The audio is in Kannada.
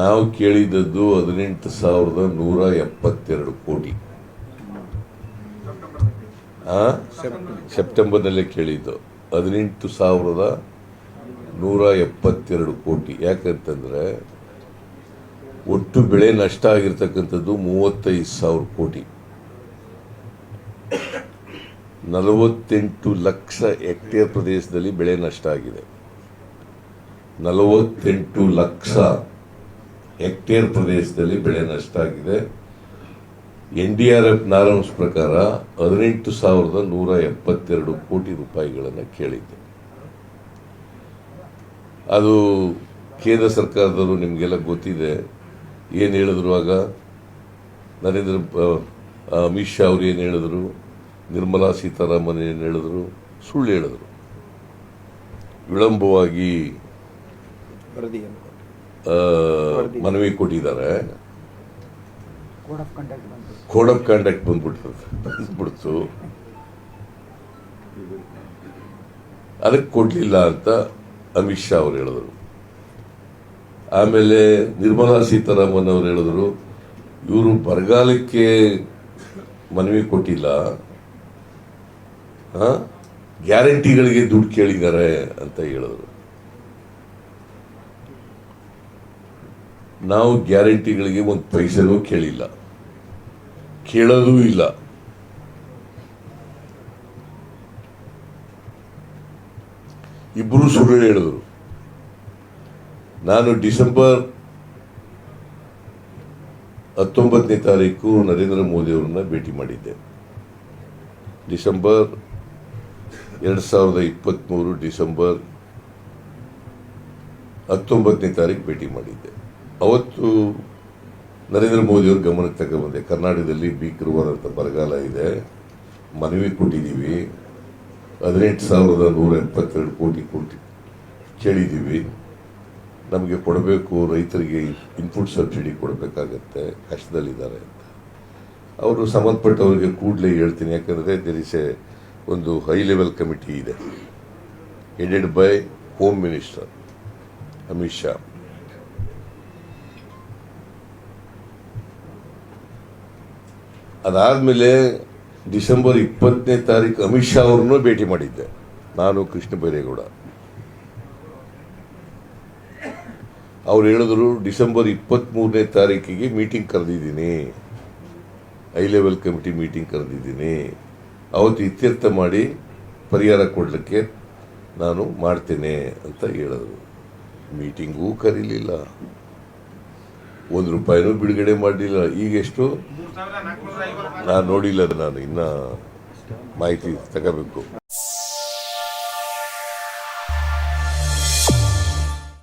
ನಾವು ಕೇಳಿದದ್ದು ಹದಿನೆಂಟು ಸಾವಿರದ ನೂರ ಎಪ್ಪತ್ತೆರಡು ಕೋಟಿ? ಸೆಪ್ಟೆಂಬರ್ನಲ್ಲೇ ಕೇಳಿದ್ದು. ಹದಿನೆಂಟು ಸಾವಿರದ ನೂರ ಎಪ್ಪತ್ತೆರಡು ಕೋಟಿ. ಯಾಕಂತಂದ್ರೆ ಒಟ್ಟು ಬೆಳೆ ನಷ್ಟ ಆಗಿರ್ತಕ್ಕಂಥದ್ದು ಮೂವತ್ತೈದು ಸಾವಿರ ಕೋಟಿ. ನಲವತ್ತೆಂಟು ಲಕ್ಷ ಹೆಕ್ಟೇರ್ ಪ್ರದೇಶದಲ್ಲಿ ಬೆಳೆ ನಷ್ಟ ಆಗಿದೆ. ನಲವತ್ತೆಂಟು ಲಕ್ಷ ಹೆಕ್ಟೇರ್ ಪ್ರದೇಶದಲ್ಲಿ ಬೆಳೆ ನಷ್ಟ ಆಗಿದೆ. N D R F norms ಪ್ರಕಾರ ಹದಿನೆಂಟು ಸಾವಿರದ ನೂರ ಎಪ್ಪತ್ತೆರಡು ಕೋಟಿ ರೂಪಾಯಿಗಳನ್ನು ಕೇಳಿದ್ದೆ. ಅದು ಕೇಂದ್ರ ಸರ್ಕಾರದವರು ನಿಮಗೆಲ್ಲ ಗೊತ್ತಿದೆ. ಏನು ಹೇಳಿದ್ರು ಆಗ? ನರೇಂದ್ರ ಅಮಿತ್ ಶಾ ಅವರು ಏನು ಹೇಳಿದ್ರು? ನಿರ್ಮಲಾ ಸೀತಾರಾಮನ್ ಏನು ಹೇಳಿದ್ರು? ಸುಳ್ಳು ಹೇಳಿದ್ರು. ವಿಳಂಬವಾಗಿ ಮನವಿ ಕೊಟ್ಟಿದ್ದಾರೆ. ಕೋಡ್ ಆಫ್ ಕಂಡಕ್ಟ್ ಬಂದ್ಬಿಡ್ತದೆ ಬಂದ್ಬಿಡ್ತು. ಅದಕ್ಕೆ ಕೊಡ್ಲಿಲ್ಲ ಅಂತ ಅಮಿತ್ ಶಾ ಅವರು ಹೇಳಿದ್ರು. ಆಮೇಲೆ ನಿರ್ಮಲಾ ಸೀತಾರಾಮನ್ ಅವರು ಹೇಳಿದ್ರು ಇವರು ಬರಗಾಲಕ್ಕೆ ಮನವಿ ಕೊಟ್ಟಿಲ್ಲ. ಗ್ಯಾರಂಟಿಗಳಿಗೆ ದುಡ್ಡು ಕೇಳಿದ್ದಾರೆ ಅಂತ ಹೇಳಿದ್ರು. ನಾವು ಗ್ಯಾರಂಟಿಗಳಿಗೆ ಒಂದು ಪೈಸೆನೂ ಕೇಳಿಲ್ಲ. ಕೇಳೋದೂ ಇಲ್ಲ. ಇಬ್ಬರು ಸುಳ್ಳು ಹೇಳಿದ್ರು. ನಾನು ಡಿಸೆಂಬರ್ ಹತ್ತೊಂಬತ್ತನೇ ತಾರೀಕು ನರೇಂದ್ರ ಮೋದಿ ಅವರನ್ನ ಭೇಟಿ ಮಾಡಿದ್ದೆ. ಡಿಸೆಂಬರ್ ಎರಡು ಸಾವಿರದ ಇಪ್ಪತ್ತ್ಮೂರು ಡಿಸೆಂಬರ್ ಹತ್ತೊಂಬತ್ತನೇ ತಾರೀಕು ಭೇಟಿ ಮಾಡಿದ್ದೆ. ಅವತ್ತು ನರೇಂದ್ರ ಮೋದಿಯವ್ರ ಗಮನಕ್ಕೆ ತಗೊಂಡ್ಬಂದೆ ಕರ್ನಾಟಕದಲ್ಲಿ ಭೀಕರವಾದಂಥ ಬರಗಾಲ ಇದೆ. ಮನವಿ ಕೊಟ್ಟಿದ್ದೀವಿ. ಹದಿನೆಂಟು ಸಾವಿರದ ನೂರ ಎಪ್ಪತ್ತೆರಡು ಕೋಟಿ ಕೋಟಿ ಕೇಳಿದ್ದೀವಿ. ನಮಗೆ ಕೊಡಬೇಕು, ರೈತರಿಗೆ ಇನ್ಪುಟ್ ಸಬ್ಸಿಡಿ ಕೊಡಬೇಕಾಗತ್ತೆ. ಕಷ್ಟದಲ್ಲಿದ್ದಾರೆ ಅಂತ. ಅವರು ಸಂಬಂಧಪಟ್ಟವರಿಗೆ ಕೂಡಲೇ ಹೇಳ್ತೀನಿ. ಯಾಕಂದರೆ ದೇರ್ ಇಸ್ ಎ ಒಂದು ಹೈ ಲೆವೆಲ್ ಕಮಿಟಿ ಇದೆ. Headed by home minister Amit Shah ಅದಾದಮೇಲೆ ಡಿಸೆಂಬರ್ ಇಪ್ಪತ್ತನೇ ತಾರೀಕು ಅಮಿತ್ ಶಾ ಅವ್ರನ್ನೂ ಭೇಟಿ ಮಾಡಿದ್ದೆ. ನಾನು ಕೃಷ್ಣ ಬೈರೇಗೌಡ. ಅವ್ರು ಹೇಳಿದ್ರು, ಡಿಸೆಂಬರ್ ಇಪ್ಪತ್ತ್ಮೂರನೇ ತಾರೀಕಿಗೆ ಮೀಟಿಂಗ್ ಕರೆದಿದ್ದೀನಿ. ಹೈ ಲೆವೆಲ್ ಕಮಿಟಿ ಮೀಟಿಂಗ್ ಕರೆದಿದ್ದೀನಿ. ಅವತ್ತು ಇತ್ಯರ್ಥ ಮಾಡಿ ಪರಿಹಾರ ಕೊಡಲಿಕ್ಕೆ ನಾನು ಮಾಡ್ತೇನೆ ಅಂತ ಹೇಳಿದ್ರು. ಮೀಟಿಂಗೂ ಕರೀಲಿಲ್ಲ. ಒಂದು ರೂಪಾಯಿನೂ ಬಿಡುಗಡೆ ಮಾಡಲಿಲ್ಲ. ಈಗ ಎಷ್ಟು? ನಾನು ನೋಡಿಲ್ಲ ನಾನು. ಇನ್ನ ಮಾಹಿತಿ ತಗೋಬೇಕು.